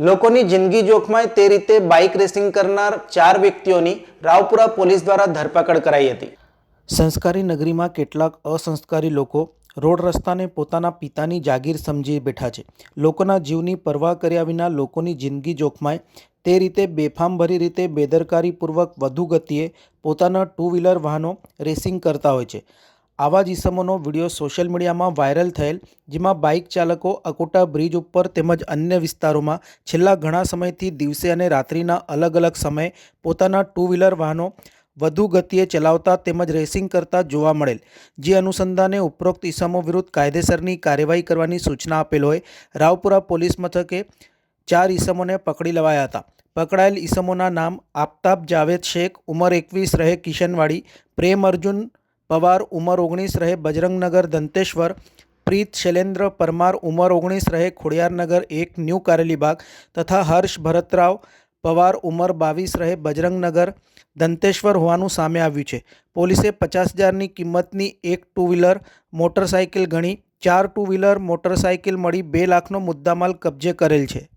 લોકોની જિંદગી જોખમાય તે રીતે બાઇક રેસિંગ કરનાર ચાર વ્યક્તિઓની રાવપુરા પોલીસ દ્વારા ધરપકડ કરાઈ હતી. સંસ્કારી નગરીમાં કેટલાક અસંસ્કારી લોકો રોડ રસ્તાને પોતાના પિતાની જાગીર સમજી બેઠા છે. લોકોના જીવની પરવા કર્યા વિના લોકોની જિંદગી જોખમાય તે રીતે બેફામભરી રીતે બેદરકારીપૂર્વક વધુ ગતિએ પોતાના ટુ વ્હીલર વાહનો રેસિંગ કરતા હોય છે. આવા જ ઇસમોનો વીડિયો સોશિયલ મીડિયામાં વાયરલ થયેલ, જેમાં બાઇક ચાલકો અકોટા બ્રિજ ઉપર તેમજ અન્ય વિસ્તારોમાં છેલ્લા ઘણા સમયથી દિવસે અને રાત્રિના અલગ અલગ સમયે પોતાના ટુ વ્હીલર વાહનો વધુ ગતિએ ચલાવતા તેમજ રેસિંગ કરતા જોવા મળેલ. જે અનુસંધાને ઉપરોક્ત ઇસમો વિરુદ્ધ કાયદેસરની કાર્યવાહી કરવાની સૂચના આપેલ હોય, રાવપુરા પોલીસ મથકે ચાર ઈસમોને પકડી લેવાયા હતા. પકડાયેલ ઈસમોના નામ આફતાબ જાવેદ શેખ, ઉંમર એકવીસ રહે કિશનવાડી, પ્રેમ અર્જુન પવાર ઉંમર ઓગણીસ રહે બજરંગનગર દંતેશ્વર, પ્રીત શૈલેન્દ્ર પરમાર ઉંમર ઓગણીસ રહે ખોડિયારનગર એક ન્યૂ કારેલીબાગ તથા હર્ષ ભરતરાવ પવાર ઉંમર બાવીસ રહે બજરંગનગર દંતેશ્વર હોવાનું સામે આવ્યું છે. પોલીસે પચાસ હજારની કિંમતની એક ટુ વ્હીલર મોટરસાઇકલ ગણી ચાર ટુ વ્હીલર મોટરસાઇકલ મળી બે લાખનો મુદ્દામાલ કબજે કરેલ છે.